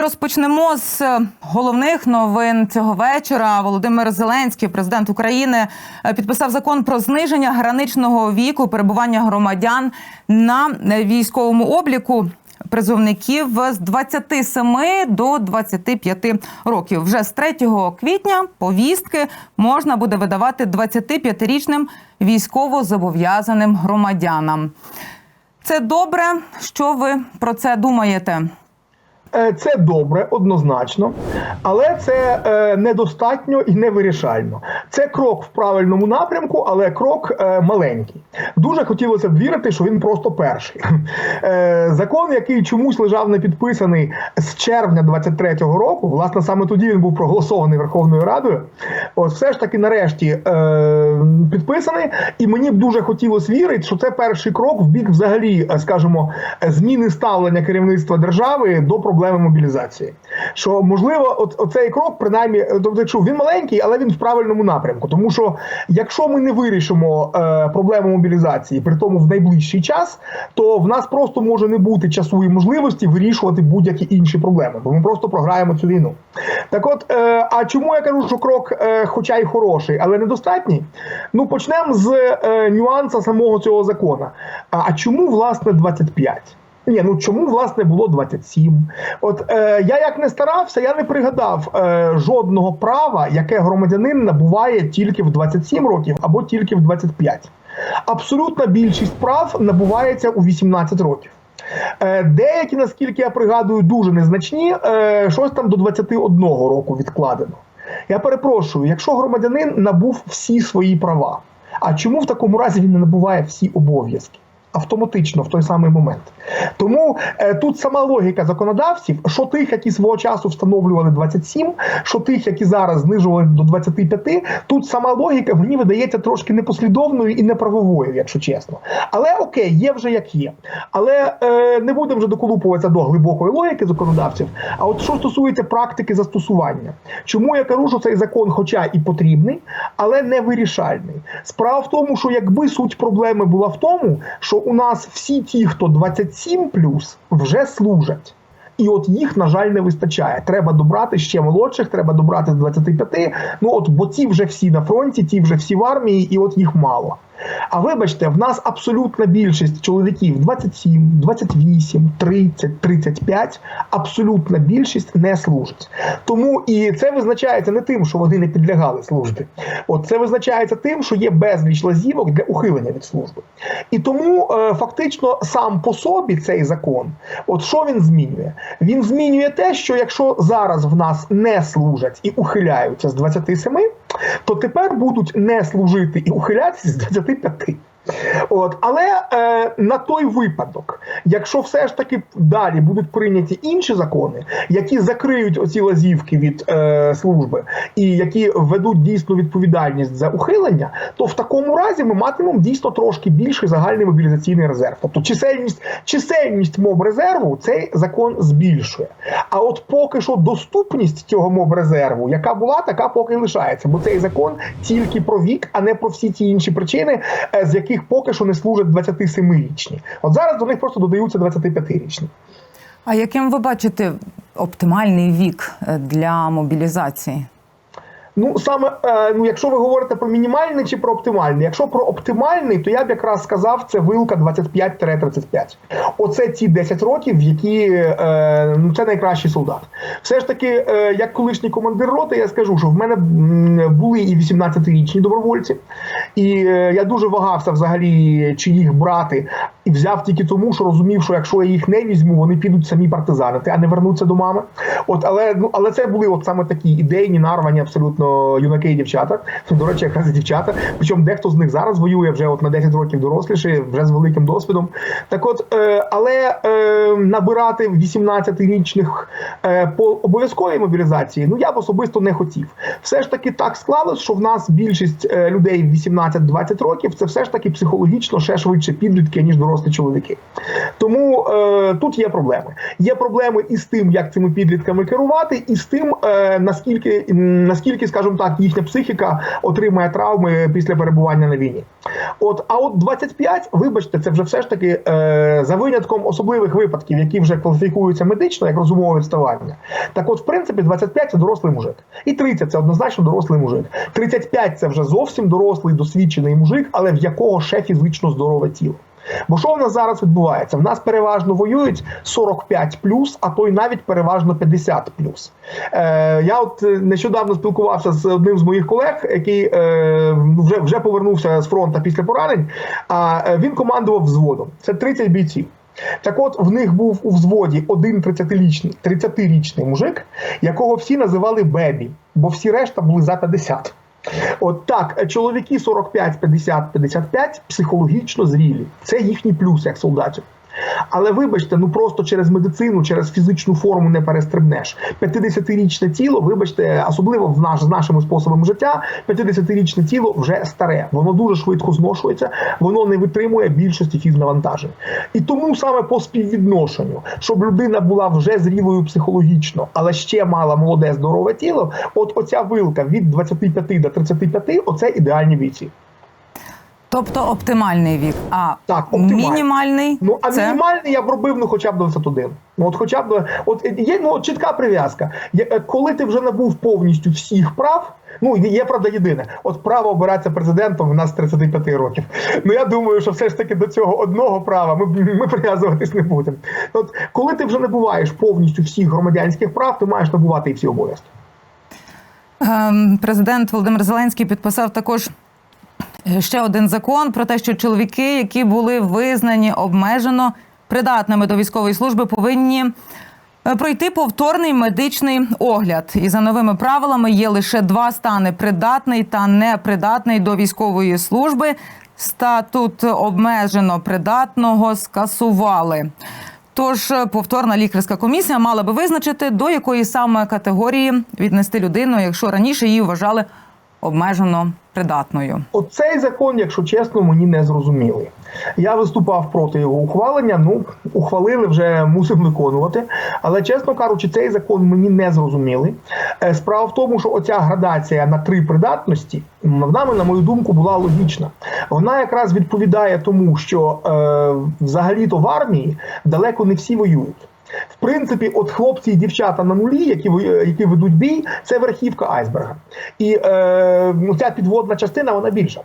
Розпочнемо з е, головних новин цього вечора. Володимир Зеленський, президент України, е, підписав закон про зниження граничного віку перебування громадян на е, військовому обліку. Призовників з 27 до 25 років. Вже з 3 квітня повістки можна буде видавати 25-річним військово-зобов'язаним громадянам. Це добре. Що ви про це думаєте? Е, Це добре, однозначно, але це е, недостатньо і невирішально. Це крок в правильному напрямку, але крок е, маленький. Дуже хотілося б вірити, що він просто перший. Е, закон, який чомусь лежав не підписаний з червня 23-го року, власне, саме тоді він був проголосований Верховною Радою. Ось все ж таки, нарешті, е, підписаний, і мені б дуже хотілося вірити, що це перший крок в бік, взагалі, е, скажімо, зміни ставлення керівництва держави до проблеми мобілізації. Що можливо, от оцей крок, принаймні, е, тобто, якщо він маленький, але він в правильному напрямку. Тому що якщо ми не вирішимо е, проблему мобілізації, при тому в найближчий час, то в нас просто може не бути часу і можливості вирішувати будь-які інші проблеми, бо ми просто програємо цю війну. Так, от, е, а чому я кажу, що крок, е, хоча й хороший, але недостатній? Ну почнемо з е, нюанса самого цього закону. А, а чому власне 25? Ні, ну чому власне було 27? От е, я як не старався, я не пригадав е, жодного права, яке громадянин набуває тільки в 27 років або тільки в 25. Абсолютна більшість прав набувається у 18 років. Е, Деякі, наскільки я пригадую, дуже незначні, е, щось там до 21 року відкладено. Я перепрошую, якщо громадянин набув всі свої права, а чому в такому разі він не набуває всі обов'язки? Автоматично в той самий момент. Тому е, тут сама логіка законодавців, що тих, які свого часу встановлювали 27, що тих, які зараз знижували до 25, тут сама логіка мені видається трошки непослідовною і неправовою, якщо чесно. Але окей, є вже як є. Але е, не будемо вже доколупуватися до глибокої логіки законодавців. А от що стосується практики застосування, чому я кажу, що цей закон, хоча і потрібний, але не вирішальний. Справа в тому, що якби суть проблеми була в тому, що у нас всі ті, хто 27 вже служать. І от їх, на жаль, не вистачає. Треба добрати ще молодших, треба добрати з 25. Ну от бо ті вже всі на фронті, ті вже всі в армії, і от їх мало. А вибачте, в нас абсолютна більшість чоловіків 27, 28, 30, 35, абсолютна більшість не служить. Тому і це визначається не тим, що вони не підлягали службі. От це визначається тим, що є безліч лазівок для ухилення від служби. І тому е, фактично сам по собі цей закон, от що він змінює? Він змінює те, що якщо зараз в нас не служать і ухиляються з 27, то тепер будуть не служити і ухилятися з 25. От, але е, на той випадок, якщо все ж таки далі будуть прийняті інші закони, які закриють оці лазівки від е, служби і які введуть дійсну відповідальність за ухилення, то в такому разі ми матимемо дійсно трошки більший загальний мобілізаційний резерв. Тобто чисельність, чисельність моб резерву цей закон збільшує. А от поки що доступність цього моб резерву, яка була, така поки лишається, бо цей закон тільки про вік, а не про всі ті інші причини, е, з яких поки що не служать 27-річні. От зараз до них просто додаються 25-річні. А яким ви бачите оптимальний вік е, для мобілізації? Ну саме е, ну, якщо ви говорите про мінімальний чи про оптимальний, якщо про оптимальний, то я б якраз сказав, це вилка 25-35. Оце ті 10 років, які е, ну це найкращий солдат. Все ж таки, е, як колишній командир роти, я скажу, що в мене були і 18-річні добровольці, і я дуже вагався взагалі, чи їх брати, і взяв тільки тому, що розумів, що якщо я їх не візьму, вони підуть самі партизанити, а не вернуться до мами. От, але ну але це були от саме такі ідейні нарвані абсолютно юнаки і дівчата. До речі, якраз і дівчата. Причому дехто з них зараз воює вже от на 10 років доросліше, вже з великим досвідом. Так, от, е, але е, набирати 18-річних е, по обов'язковій мобілізації, ну я б особисто не хотів. Все ж таки так склалось, що в нас більшість е, людей 18-20 років це все ж таки психологічно ще швидше підлітки, ніж дорослі чоловіки. Тому е, тут є проблеми. Є проблеми із тим, як цими підлітками керувати, і з тим, е, наскільки наскільки скажімо, так, їхня психіка отримає травми після перебування на війні. От, а от 25, вибачте, це вже все ж таки е, за винятком особливих випадків, які вже кваліфікуються медично як розумове відставання. Так, от, в принципі, 25 це дорослий мужик, і 30 це однозначно дорослий мужик. 35 це вже зовсім дорослий, досвідчений мужик, але в якого ще фізично здорове тіло. Бо що в нас зараз відбувається? В нас переважно воюють 45 а то й навіть переважно 50 Е, я от е, нещодавно спілкувався з одним з моїх колег, який е, вже, вже повернувся з фронту після поранень. А е, він командував взводом. Це 30 бійців. Так от в них був у взводі один 30-річний 30-річний мужик, якого всі називали Бебі, бо всі решта були за 50. От так, чоловіки 45, 50, 55 психологічно зрілі. Це їхній плюс як солдатів. Але вибачте, ну просто через медицину, через фізичну форму не перестрибнеш. 50-річне тіло, вибачте, особливо в наш з нашими способами життя, 50-річне тіло вже старе, воно дуже швидко зношується, воно не витримує більшості фізнавантажень. І тому саме по співвідношенню, щоб людина була вже зрілою психологічно, але ще мала молоде здорове тіло. От оця вилка від 25 до 35 – оце ідеальні бійці. Тобто оптимальний вік. А Так, оптимальний. мінімальний Ну, а це мінімальний я б робив ну хоча б 21. Ну от хоча б от є ну, от чітка прив'язка. Е, Коли ти вже набув повністю всіх прав. Ну, є, правда єдине. От право обиратися президентом в нас з 35 років. Ну я думаю, що все ж таки до цього одного права ми, ми прив'язуватись не будемо. От коли ти вже набуваєш повністю всіх громадянських прав, ти маєш набувати і всі обов'язки. Ем, Президент Володимир Зеленський підписав також е, ще один закон про те, що чоловіки, які були визнані обмежено придатними до військової служби, повинні е, пройти повторний медичний огляд. І за новими правилами є лише два стани: придатний та непридатний до військової служби. Статут обмежено придатного скасували. Тож е, повторна лікарська комісія мала би визначити, до якої саме категорії віднести людину, якщо раніше її вважали обмежено придатною. Оцей закон, якщо чесно, мені не зрозумілий. Я виступав проти його ухвалення. Ну, ухвалили вже мусимо виконувати. Але чесно кажучи, цей закон мені не зрозумілий. Е, Справа в тому, що оця градація на три придатності вона, на мою думку, була логічна. Вона якраз відповідає тому, що е, взагалі-то в армії далеко не всі воюють. В принципі, от хлопці і дівчата на нулі, які які ведуть бій, це верхівка айсберга. І е, ну, ця підводна частина вона більша.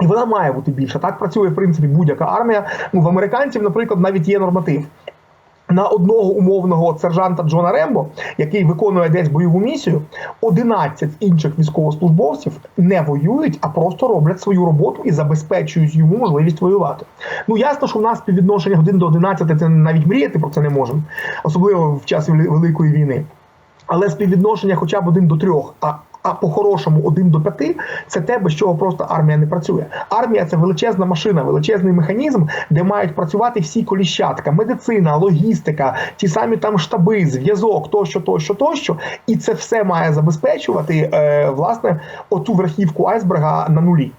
І вона має бути більша. Так працює в принципі будь-яка армія. Ну в американців, наприклад, навіть є норматив. На одного умовного сержанта Джона Рембо, який виконує десь бойову місію, 11 інших військовослужбовців не воюють, а просто роблять свою роботу і забезпечують йому можливість воювати. Ну ясно, що в нас співвідношення 1 до 11 це навіть мріяти про це не можемо, особливо в час Великої війни. Але співвідношення хоча б один до трьох, а, а по-хорошому один до п'яти це те, без чого просто армія не працює. Армія це величезна машина, величезний механізм, де мають працювати всі коліщатка, медицина, логістика, ті самі там штаби, зв'язок, тощо, тощо, тощо. І це все має забезпечувати е, власне оту верхівку айсберга на нулі.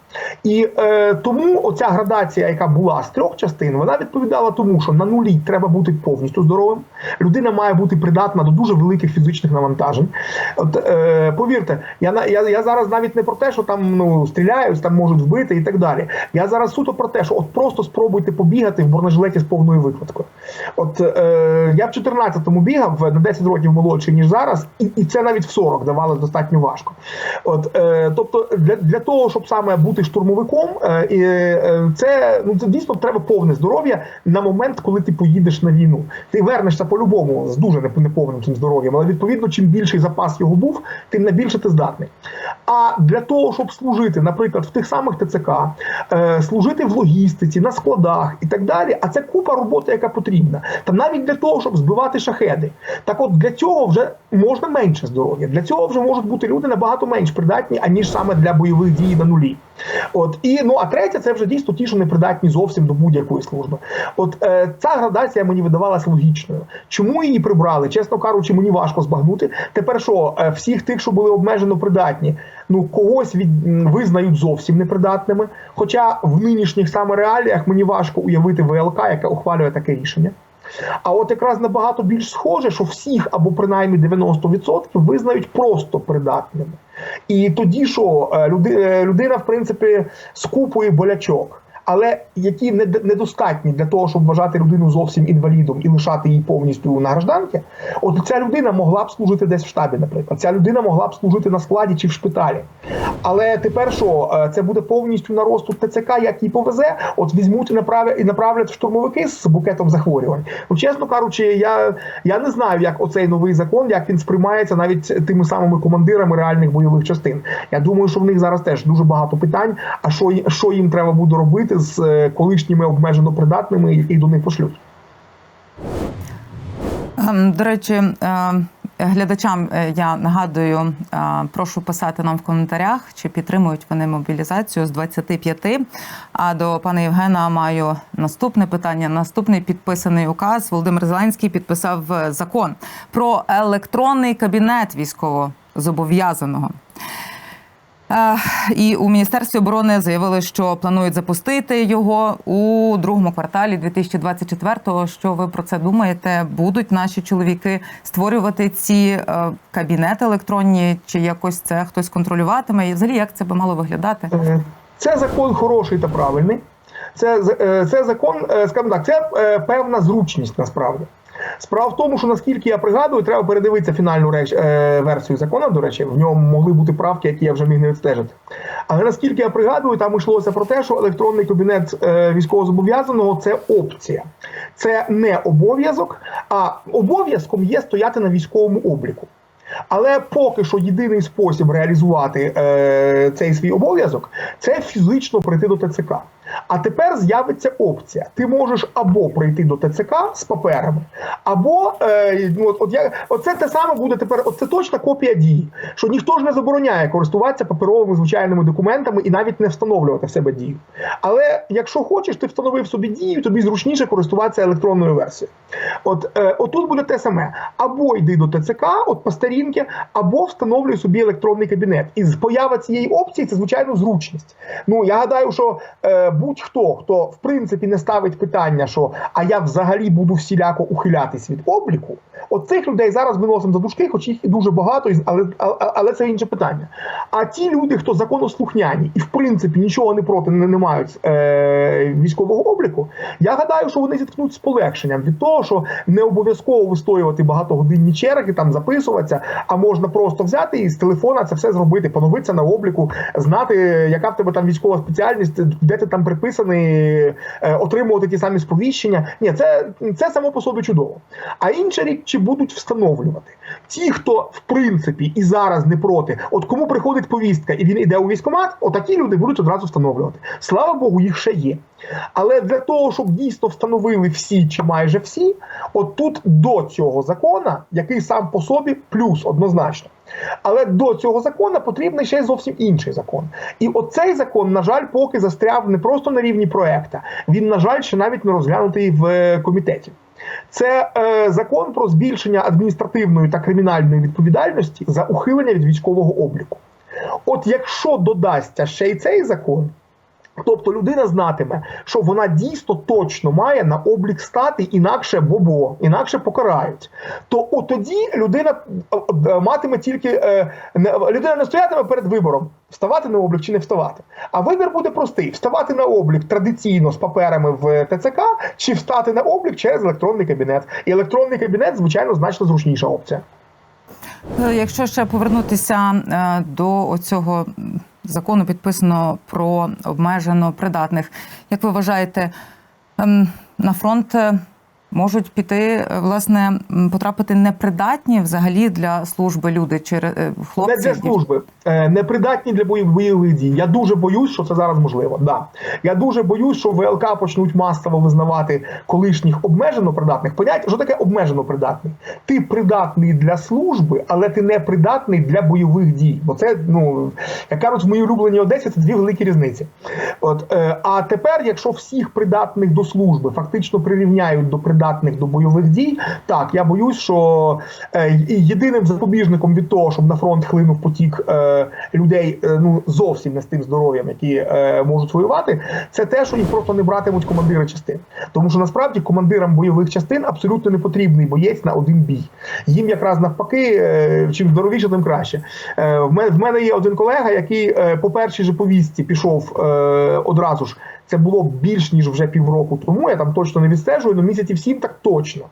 І е, тому оця градація, яка була з трьох частин, вона відповідала тому, що на нулі треба бути повністю здоровим. Людина має бути придатна до дуже великих фізичних навантажень. От е, повірте, я я, я зараз навіть не про те, що там ну стріляють, там можуть вбити і так далі. Я зараз суто про те, що от просто спробуйте побігати в бронежилеті з повною викладкою. От е, я в 14-му бігав на 10 років молодший ніж зараз, і, і це навіть в 40 давалось достатньо важко. От е, тобто, для, для того, щоб саме бути штурмовиком, е, і, е, це ну це дійсно треба повне здоров'я на момент, коли ти поїдеш на війну. Ти вернешся по-любому з дуже неповним цим здоров'ям, але відповідно, чим більший запас його був, тим на більше ти здатний. А для того, щоб служити, наприклад, в тих самих ТЦК, е, служити в логістиці, на складах і так далі, а це купа роботи, яка потрібна. Та навіть для того, щоб збивати шахеди. Так от для цього вже можна менше здоров'я. Для цього вже можуть бути люди набагато менш придатні, аніж саме для бойових дій на нулі. От і ну а третє, це вже дійсно ті, що не придатні зовсім до будь-якої служби. От е, ця градація мені видавалася логічною. Чому її прибрали? Чесно кажучи, мені важко збагнути. Тепер що е, всіх тих, що були обмежено придатні, ну когось від визнають зовсім непридатними. Хоча в нинішніх саме реаліях мені важко уявити ВЛК, яка ухвалює таке рішення. А от якраз набагато більш схоже, що всіх або принаймні 90% визнають просто придатними. І тоді що е, е, людина, в принципі, скупує болячок. Але які нед- недостатні для того, щоб вважати людину зовсім інвалідом і лишати її повністю на гражданки, от ця людина могла б служити десь в штабі, наприклад. Ця людина могла б служити на складі чи в шпиталі. Але тепер що е, це буде повністю на розсуд ТЦК, як їй повезе, от візьмуть і направлять і направлять штурмовики з букетом захворювань. Ну, чесно кажучи, я, я не знаю, як оцей новий закон, як він сприймається навіть тими самими командирами реальних бойових частин. Я думаю, що в них зараз теж дуже багато питань. А що, що їм треба буде робити з е, колишніми обмежено придатними, які до них пошлють? Ем, До речі, е, глядачам е, я нагадую, прошу писати нам в коментарях, чи підтримують вони мобілізацію з 25. А до пана Євгена маю наступне питання. Наступний підписаний указ Володимир Зеленський підписав закон про електронний кабінет військовозобов'язаного. І у міністерстві оборони заявили, що планують запустити його у другому кварталі 2024-го. Що ви про це думаєте? Будуть наші чоловіки створювати ці е, кабінети електронні, чи якось це хтось контролюватиме? І взагалі як це би мало виглядати? Це закон хороший та правильний. Це, е, це закон, е, скажімо так, це певна зручність насправді. Справа в тому, що наскільки я пригадую, треба передивитися фінальну реч, е, версію закону. До речі, в ньому могли бути правки, які я вже міг не відстежити. Але наскільки я пригадую, там йшлося про те, що електронний кабінет е, військовозобов'язаного це опція, це не обов'язок, а обов'язком є стояти на військовому обліку. Але поки що єдиний спосіб реалізувати е, цей свій обов'язок це фізично прийти до ТЦК. А тепер з'явиться опція: ти можеш або прийти до ТЦК з паперами, або е, ну, от, от я, оце те саме буде тепер. От це точна копія дії. Що ніхто ж не забороняє користуватися паперовими звичайними документами і навіть не встановлювати в себе дію. Але якщо хочеш, ти встановив собі дію, тобі зручніше користуватися електронною версією. От е, отут буде те саме: або йди до ТЦК, от по старінки, або встановлюй собі електронний кабінет. І з поява цієї опції це звичайно зручність. Ну я гадаю, що е, будь-хто, хто в принципі не ставить питання, що а я взагалі буду всіляко ухилятись від обліку. От цих людей зараз виносимо за дужки, хоч їх і дуже багато, але, але це інше питання. А ті люди, хто законослухняні і в принципі нічого не проти не, не мають е, військового обліку, я гадаю, що вони зіткнуть з полегшенням від того, що не обов'язково вистоювати багатогодинні черги, там записуватися, а можна просто взяти і з телефона це все зробити, поновитися на обліку, знати, яка в тебе там військова спеціальність, де ти там приписаний, е, отримувати ті самі сповіщення. Ні, це, це само по собі чудово. А інша річ, чи будуть встановлювати ті, хто в принципі і зараз не проти, от кому приходить повістка і він іде у військкомат, отакі люди будуть одразу встановлювати. Слава Богу, їх ще є. Але для того, щоб дійсно встановили всі чи майже всі, от тут до цього закона, який сам по собі плюс однозначно. Але до цього закону потрібний ще й зовсім інший закон. І оцей закон, на жаль, поки застряв не просто на рівні проекта, він, на жаль, ще навіть не розглянутий в е, комітеті. Це е, закон про збільшення адміністративної та кримінальної відповідальності за ухилення від військового обліку. От якщо додасться ще й цей закон, Тобто людина знатиме, що вона дійсно точно має на облік стати, інакше бобо, інакше покарають. То от тоді людина е, е, матиме тільки е, людина не стоятиме перед вибором вставати на облік чи не вставати. А вибір буде простий: вставати на облік традиційно з паперами в ТЦК, чи встати на облік через електронний кабінет. І електронний кабінет, звичайно, значно зручніша опція. Якщо ще повернутися до цього закону, підписано про обмежено придатних, як ви вважаєте, ем, на фронт е, можуть піти е, власне потрапити непридатні взагалі для служби люди е, хлопці? не для служби, е, непридатні для бойових дій. Я дуже боюсь, що це зараз можливо. Да. Я дуже боюсь, що ВЛК почнуть масово визнавати колишніх обмежено придатних. Поняття, що таке обмежено придатний? Ти придатний для служби, але ти не придатний для бойових дій. Бо це, ну як кажуть, в моїй улюбленій Одесі це дві великі різниці. От е, а тепер, якщо всіх придатних до служби фактично прирівняють до придатних непридатних до бойових дій. Так, я боюсь, що е, єдиним запобіжником від того, щоб на фронт хлинув потік е, людей, е, ну зовсім не з тим здоров'ям, які можуть воювати, це те, що їх просто не братимуть командири частин. Тому що насправді командирам бойових частин абсолютно не потрібний боєць на один бій. Їм якраз навпаки, чим здоровіше, тим краще. В мене в мене є один колега, який по першій же повістці пішов одразу ж. Це було більш ніж вже півроку тому. Я там точно не відстежую, але місяців сім так точно.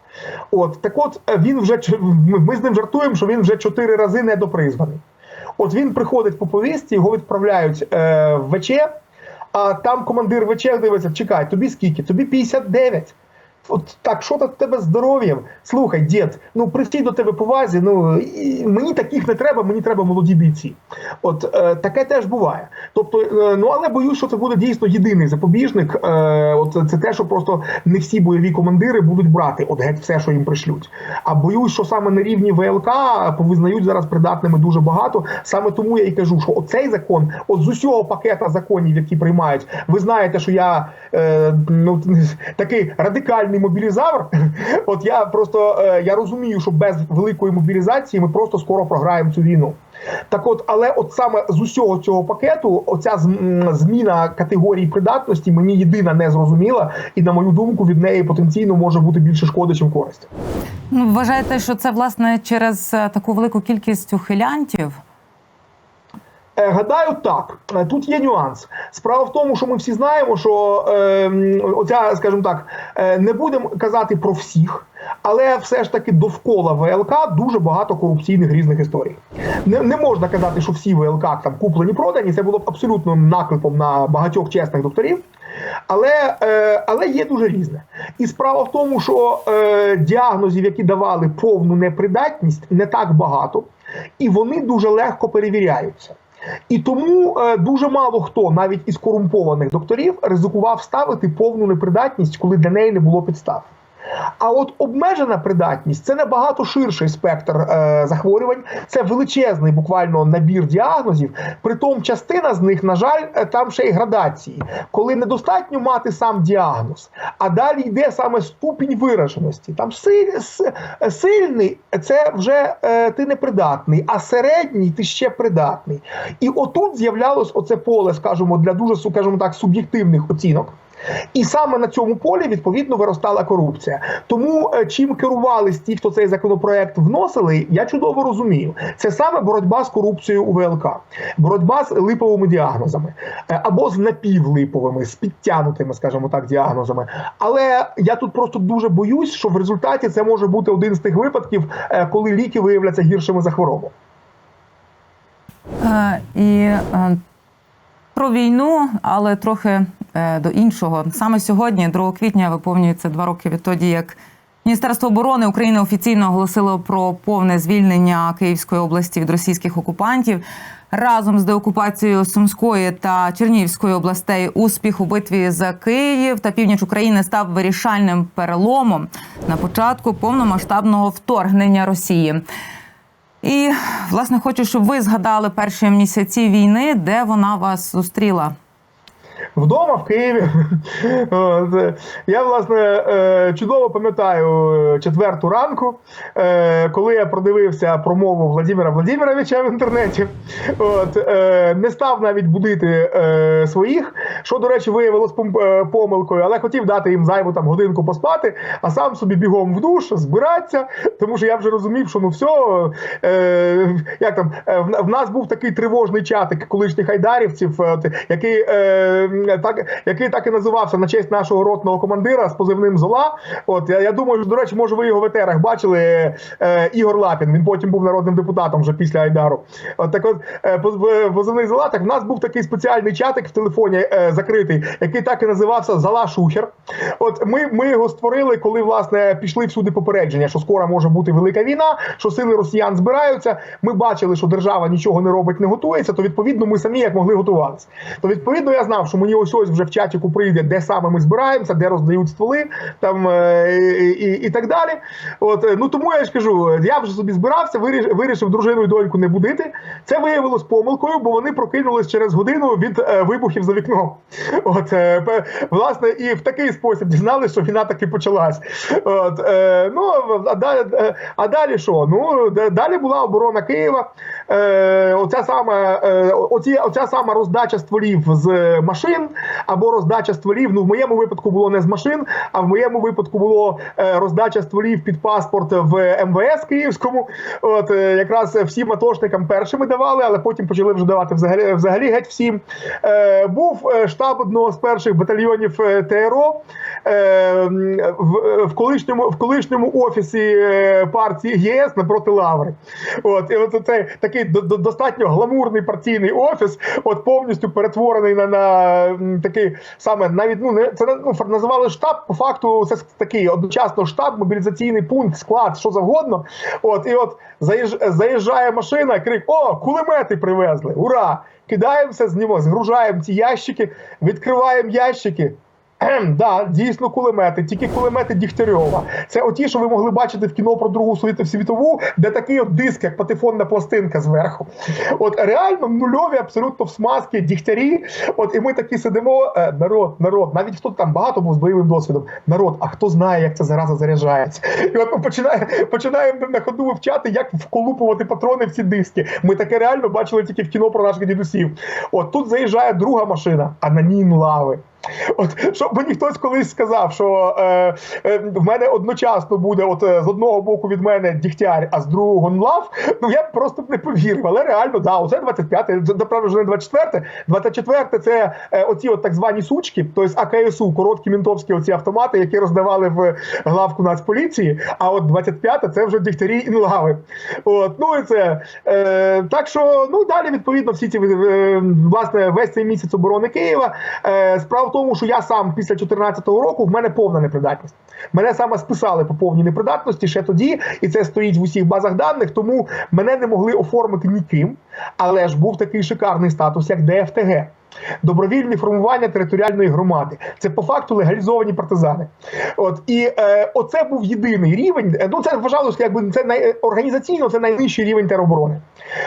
От так, от е, він вже ми, з ним жартуємо, що він вже чотири рази недопризваний. От він приходить по повісті, його відправляють е, в ВЧ, а там командир ВЧ дивиться, чекай, тобі скільки? Тобі 59. От так, що так в тебе здоров'ям? Слухай, дід, ну при всій до тебе повазі, ну і мені таких не треба, мені треба молоді бійці. От е, таке теж буває. Тобто, е, ну але боюсь, що це буде дійсно єдиний запобіжник. Е, от це те, що просто не всі бойові командири будуть брати от геть все, що їм пришлють. А боюсь, що саме на рівні ВЛК повизнають зараз придатними дуже багато. Sаме тому я і кажу, що оцей закон, от з усього пакета законів, які приймають, ви знаєте, що я е, ну такий радикальний мобілізавр. От я просто е, я розумію, що без великої мобілізації ми просто скоро програємо цю війну. Так от, але от саме з усього цього пакету, оця зміна категорії придатності мені єдина не зрозуміла, і на мою думку, від неї потенційно може бути більше шкоди, ніж користь. Ну, вважаєте, що це власне через е, таку велику кількість ухилянтів? Е, Гадаю, так. Е, Тут є нюанс. Справа в тому, що ми всі знаємо, що е, оця, скажімо так, е, не будемо казати про всіх, але все ж таки довкола ВЛК дуже багато корупційних різних історій. Не, не можна казати, що всі ВЛК там куплені, продані. Це було б абсолютно наклепом на багатьох чесних докторів. Але, е, але є дуже різне. І справа в тому, що е, діагнозів, які давали повну непридатність, не так багато, і вони дуже легко перевіряються. І тому е, дуже мало хто, навіть із корумпованих докторів, ризикував ставити повну непридатність, коли для неї не було підстав. А от обмежена придатність це набагато ширший спектр е, захворювань, це величезний буквально набір діагнозів. Притом частина з них, на жаль, е, там ще й градації, коли недостатньо мати сам діагноз, а далі йде саме ступінь вираженості. Там силь, сильний це вже е, ти непридатний, а середній ти ще придатний. І отут з'являлось оце поле, скажімо, для дуже скажімо так, суб'єктивних оцінок. І саме на цьому полі відповідно виростала корупція. Тому е, чим керувались ті, хто цей законопроект вносили, я чудово розумію. Це саме боротьба з корупцією у ВЛК, боротьба з липовими діагнозами е, або з напівлиповими, з підтягнутими, скажімо так, діагнозами. Але я тут просто дуже боюсь, що в результаті це може бути один з тих випадків, е, коли ліки виявляться гіршими за хворобу. І про війну, але трохи е, до іншого. Саме сьогодні, 2 квітня, виповнюється два роки відтоді, як Міністерство оборони України офіційно оголосило про повне звільнення Київської області від російських окупантів. Разом з деокупацією Сумської та Чернігівської областей успіх у битві за Київ та північ України став вирішальним переломом на початку повномасштабного вторгнення Росії. І власне хочу, щоб ви згадали перші місяці війни, де вона вас зустріла. Вдома в Києві. Я, власне, е, чудово пам'ятаю е, четверту ранку, е, коли я продивився промову Владимира Владимировича в інтернеті. От, Не став навіть будити своїх, що, до речі, виявилось помилкою, але хотів дати їм зайву там годинку поспати, а сам собі бігом в душ, збиратися, тому що я вже розумів, що ну все, як там, в, нас був такий тривожний чатик колишніх айдарівців, який, так, який так і називався на честь нашого ротного командира з позивним Зола. От я, я думаю, до речі, може, ви його в етерах бачили. Е, Ігор Лапін. Він потім був народним депутатом вже після Айдару. От так от е, е, позивний Зола, так в нас був такий спеціальний чатик в телефоні е, закритий, який так і називався Зала Шухер. От ми, ми його створили, коли власне пішли всюди попередження, що скоро може бути велика війна, що сили росіян збираються. Ми бачили, що держава нічого не робить, не готується. То відповідно ми самі як могли готувалися. То відповідно я знав, що мені мені ось ось вже в чатіку прийде, де саме ми збираємося, де роздають стволи, там е, і, і, і так далі. От е, ну тому я ж кажу, я вже собі збирався, вирішив, дружину і доньку не будити. Це виявилось помилкою, бо вони прокинулись через годину від е, вибухів за вікном. От власне, і в такий спосіб дізналися, що війна таки почалась. От ну а далі, а далі що? Ну далі була оборона Києва. Оця сама оця сама роздача стволів з машин або роздача стволів. Ну в моєму випадку було не з машин, а в моєму випадку було е, роздача стволів під паспорт в МВС Київському. От е, якраз всім атошникам першими давали, але потім почали вже давати взагалі взагалі геть всім. Е, був е, штаб одного з перших батальйонів ТРО е, в, в колишньому в колишньому офісі партії ЄС напроти Лаври. От і от цей такий до- до- достатньо гламурний партійний офіс, от повністю перетворений на, на такий саме навіть ну не це ну, називали штаб. По факту це такий одночасно штаб, мобілізаційний пункт, склад, що завгодно. От і от заїж, заїжджає машина, крик: О, кулемети привезли! Ура! Кидаємося, з нього, згружаємо ці ящики, відкриваємо ящики. Да, дійсно кулемети, тільки кулемети Дігтярьова. Це оті, що ви могли бачити в кіно про Другу світову, де такий от диск, як патефонна пластинка зверху. От реально нульові, абсолютно в смазки дігтярі. От і ми такі сидимо. е, Народ, народ, навіть хто там багато був з бойовим досвідом. Народ, а хто знає, як ця зараза заряджається? І от ми починаємо, починаємо на ходу вивчати, як вколупувати патрони в ці диски. Ми таке реально бачили тільки в кіно про наших дідусів. От тут заїжджає друга машина, а на ній лави. От щоб мені хтось колись сказав, що е, е, в мене одночасно буде от е, з одного боку від мене дігтяр, а з другого нлав, ну я б просто не повірив. Але реально, да, оце 25-те, це, направду вже не 24-те. 24-те це е, оці от так звані сучки, тобто АКСУ, короткі мінтовські оці автомати, які роздавали в главку Нацполіції. А от 25-те це вже дігтярі і нлави. От, ну і це е, так що ну далі відповідно всі ці е, власне весь цей місяць оборони Києва. Е, справа в тому, що я сам після 2014 року в мене повна непридатність. Мене саме списали по повній непридатності ще тоді, і це стоїть в усіх базах даних. Тому мене не могли оформити ніким. Але ж був такий шикарний статус, як ДФТГ. Добровільні формування територіальної громади. Це по факту легалізовані партизани. От і е, оце був єдиний рівень. е, Ну це вважалося, якби це най, організаційно це найнижчий рівень тероборони.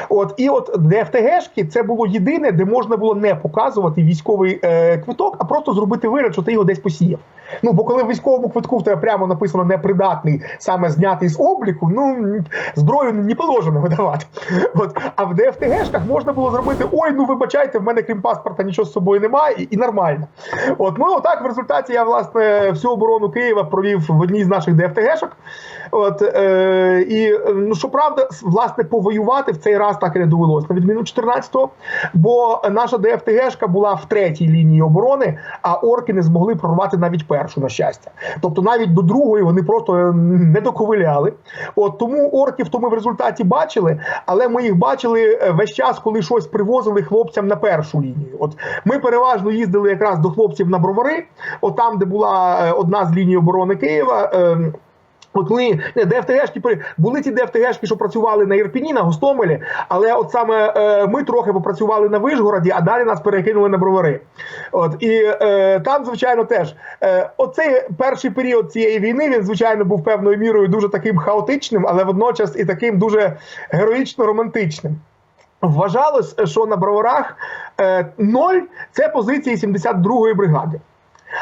От і от ДФТГшки це було єдине, де можна було не показувати військовий е, квиток, а просто зробити вигляд, що ти його десь посіяв. Ну бо коли в військовому квитку в тебе прямо написано непридатний, саме знятий з обліку, ну зброю не положено видавати. От а в ДФТГшках можна було зробити: ой, ну вибачайте, в мене крім паспорта нічого з собою немає, і, і нормально. От ну отак в результаті я власне всю оборону Києва провів в одній з наших ДФТГшок. От е, і ну щоправда, власне, повоювати в цей раз так і не довелось, на відміну 14-го, бо наша ДФТГшка була в третій лінії оборони, а орки не змогли прорвати навіть першу, на щастя. Тобто навіть до другої вони просто е, не доковиляли. От тому орків то ми в результаті бачили, але ми їх бачили е, весь час, коли щось привозили хлопцям на першу лінію. От ми переважно їздили якраз до хлопців на бровари, от там, де була е, одна з ліній оборони Києва. От ми не ДФТГшки були ті ДФТГшки, що працювали на Ірпіні, на Гостомелі, але от саме е, ми трохи попрацювали на Вишгороді, а далі нас перекинули на бровари. От і е, там, звичайно, теж е, оцей перший період цієї війни він звичайно був певною мірою дуже таким хаотичним, але водночас і таким дуже героїчно романтичним. Вважалось, що на броварах е, ноль це позиції 72-ї бригади.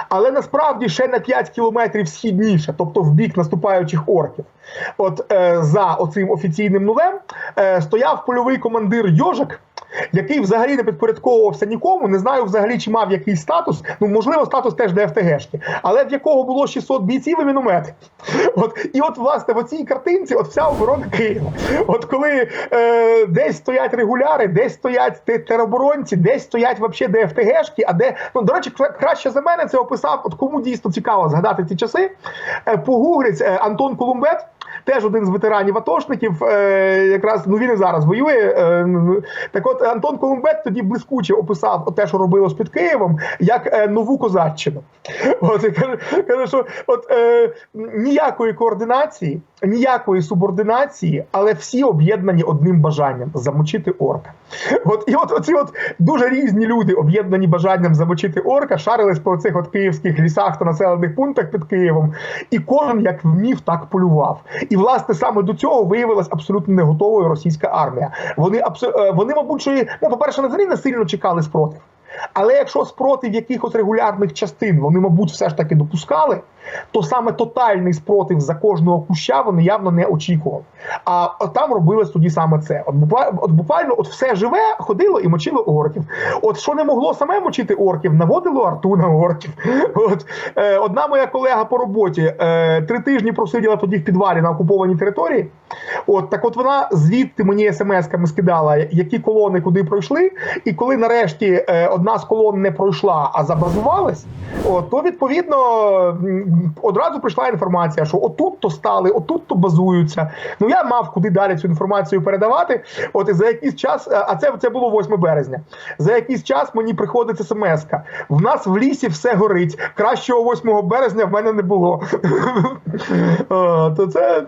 Але насправді ще на 5 кілометрів східніше, тобто в бік наступаючих орків, от е, за оцим офіційним нулем е, стояв польовий командир Йожик, який взагалі не підпорядковувався нікому. Не знаю взагалі, чи мав якийсь статус. Ну можливо, статус теж ДФТГшки, але в якого було 600 бійців і міномети. От і от власне в оцій картинці, от вся оборона Києва. От коли е, десь стоять регуляри, десь стоять тероборонці, десь стоять вообще ДФТГшки, а де ну до речі, кра- краще за мене це описав. От кому дійсно цікаво згадати ці часи. Е, погугліть е, Антон Колумбет. Теж один з ветеранів атошників. Е, якраз ну він і зараз воює. Е, так от Антон Колумбет тоді блискуче описав те, що робилось під Києвом, як е, нову козаччину. От і каже, каже, що от е, ніякої координації, ніякої субординації, але всі об'єднані одним бажанням замочити орка. От і от оці от дуже різні люди, об'єднані бажанням замочити орка, шарились по цих от київських лісах та населених пунктах під Києвом, і кожен як вмів, так полював. І власне саме до цього виявилась абсолютно не готовою російська армія. Вони абсо- е, вони, мабуть, що ну, по-перше, не взагалі не сильно чекали спротив. Але якщо спротив якихось регулярних частин вони, мабуть, все ж таки допускали, то саме тотальний спротив за кожного куща вони явно не очікували. А там робили тоді саме це. От буквально, от буквально от все живе ходило і мочило орків. От що не могло саме мочити орків, наводило арту на орків. От е, одна моя колега по роботі е, три тижні просиділа тоді в підвалі на окупованій території. От так, от вона звідти мені смс-ками скидала, які колони куди пройшли. І коли нарешті е, одна з колон не пройшла, а забазувалась, от, то відповідно одразу прийшла інформація, що отут то стали, отут то базуються. Ну я мав куди далі цю інформацію передавати. От і за якийсь час, е, а це, це було 8 березня. За якийсь час мені приходить смс-ка. В нас в лісі все горить. Кращого 8 березня в мене не було. То це.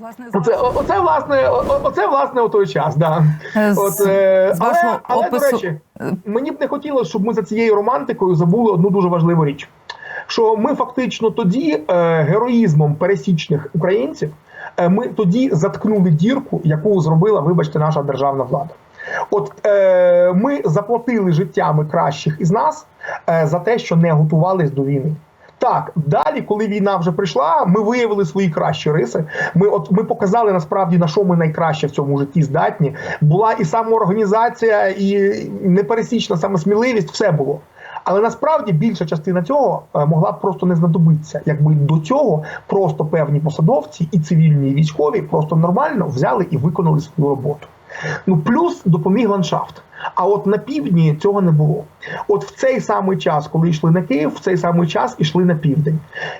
Власне, Оце, оце власне, оце власне у той час, да. Е, з- От, е, з але, вашого але до речі, мені б не хотілося, щоб ми за цією романтикою забули одну дуже важливу річ: що ми фактично тоді е, героїзмом пересічних українців е, ми тоді заткнули дірку, яку зробила, вибачте, наша державна влада. От е, ми заплатили життями кращих із нас е, за те, що не готувались до війни. Так, далі, коли війна вже прийшла, ми виявили свої кращі риси. Ми от ми показали насправді на що ми найкраще в цьому житті здатні. Була і самоорганізація, і непересічна самосміливість, все було. Але насправді більша частина цього е, могла б просто не знадобитися, якби до цього просто певні посадовці, і цивільні, і військові, просто нормально взяли і виконали свою роботу. Ну плюс допоміг ландшафт. А от на півдні цього не було. От в цей самий час, коли йшли на Київ, в цей самий час йшли на південь.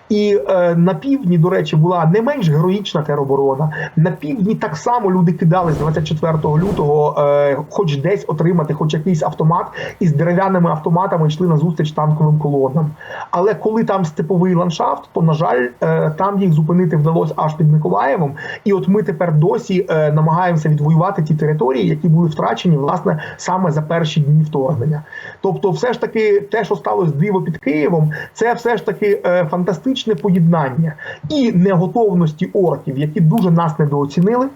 І е, на півдні, до речі, була не менш героїчна тероборона. На півдні так само люди кидались 24 лютого, е, хоч десь отримати, хоч якийсь автомат, і з дерев'яними автоматами йшли на зустріч танковим колонам. Але коли там степовий ландшафт, то на жаль, е, там їх зупинити вдалося аж під Миколаєвом. І от ми тепер досі е, намагаємося відвоювати ті території, які були втрачені власне саме за перші дні вторгнення. Тобто, все ж таки, те, що сталося диво під Києвом, це все ж таки е, фантастичне поєднання і неготовності орків, які дуже нас недооцінили,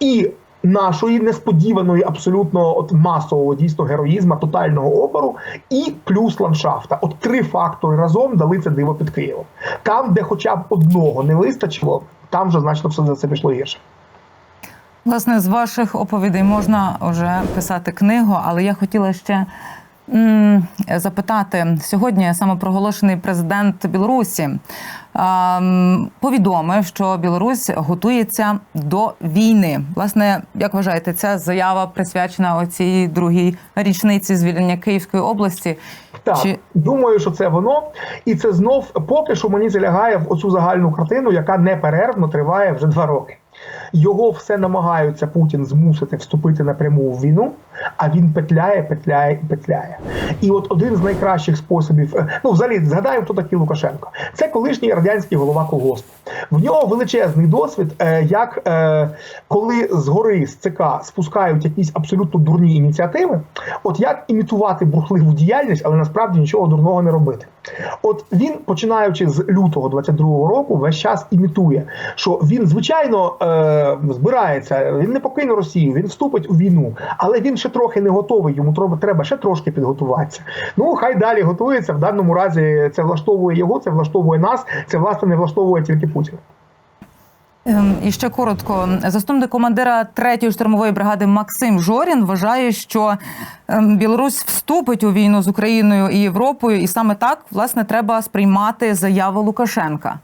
і нашої несподіваної, абсолютно от масового дійсно героїзма, тотального опору, і плюс ландшафта. От три фактори разом дали це диво під Києвом. Там, де хоча б одного не вистачило, там вже значно все за це пішло гірше. Власне, з ваших оповідей можна вже писати книгу, але я хотіла ще м, запитати сьогодні самопроголошений президент Білорусі а, повідомив, що Білорусь готується до війни. Власне, як вважаєте, ця заява присвячена оцій другій річниці звільнення Київської області? Так, Чи думаю, що це воно, і це знов поки що мені залягає в оцю загальну картину, яка неперервно триває вже два роки. Його все намагаються Путін змусити вступити напряму в війну, а він петляє, петляє і петляє. І от один з найкращих способів, е, ну взагалі згадаємо, хто такий Лукашенко. Це колишній радянський голова колгоспу. В нього величезний досвід, е, як е, коли згори з ЦК спускають якісь абсолютно дурні ініціативи, от як імітувати бурхливу діяльність, але насправді нічого дурного не робити. От він, починаючи з лютого 22-го року, весь час імітує, що він звичайно збирається, він не покине Росію, він вступить у війну, але він ще трохи не готовий. Йому треба, ще трошки підготуватися. Ну хай далі готується. В даному разі це влаштовує його, це влаштовує нас. Це власне не влаштовує тільки Путіна. Ем, І ще коротко, заступник командира 3-ї штурмової бригади Максим Жорін вважає, що ем, Білорусь вступить у війну з Україною і Європою, і саме так власне треба сприймати заяву Лукашенка.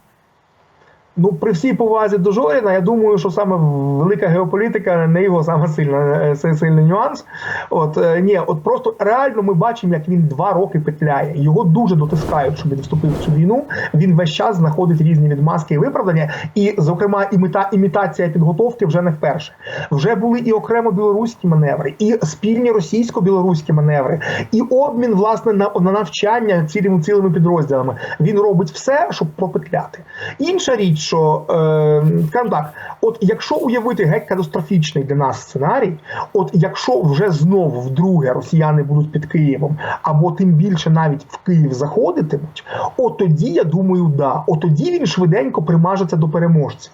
Ну, при всій повазі до Жоріна, я думаю, що саме велика геополітика не його саме сильна, е, сильний нюанс. От е, ні, от просто реально ми бачимо, як він два роки петляє. Його дуже дотискають, щоб він вступив в цю війну. Він весь час знаходить різні відмазки і виправдання. І, зокрема, іміта, імітація підготовки вже не вперше. Вже були і окремо білоруські маневри, і спільні російсько-білоруські маневри, і обмін власне на, на навчання цілими цілими підрозділами. Він робить все, щоб пропетляти. Інша річ, що е, скажімо так, от якщо уявити геть катастрофічний для нас сценарій, от якщо вже знову вдруге росіяни будуть під Києвом, або тим більше навіть в Київ заходитимуть, от тоді я думаю, да, от тоді він швиденько примажеться до переможців.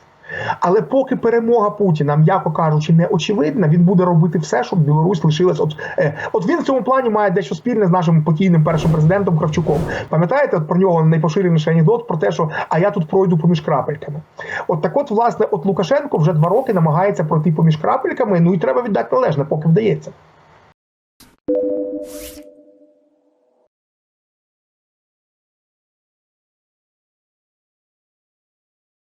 Але поки перемога Путіна, м'яко кажучи, не очевидна, він буде робити все, щоб Білорусь лишилась. От, е, от він в цьому плані має дещо спільне з нашим покійним першим президентом Кравчуком. Пам'ятаєте, про нього найпоширеніший анекдот про те, що а я тут пройду поміж крапельками. От так, от, власне, от Лукашенко вже два роки намагається пройти поміж крапельками. Ну і треба віддати належне, поки вдається.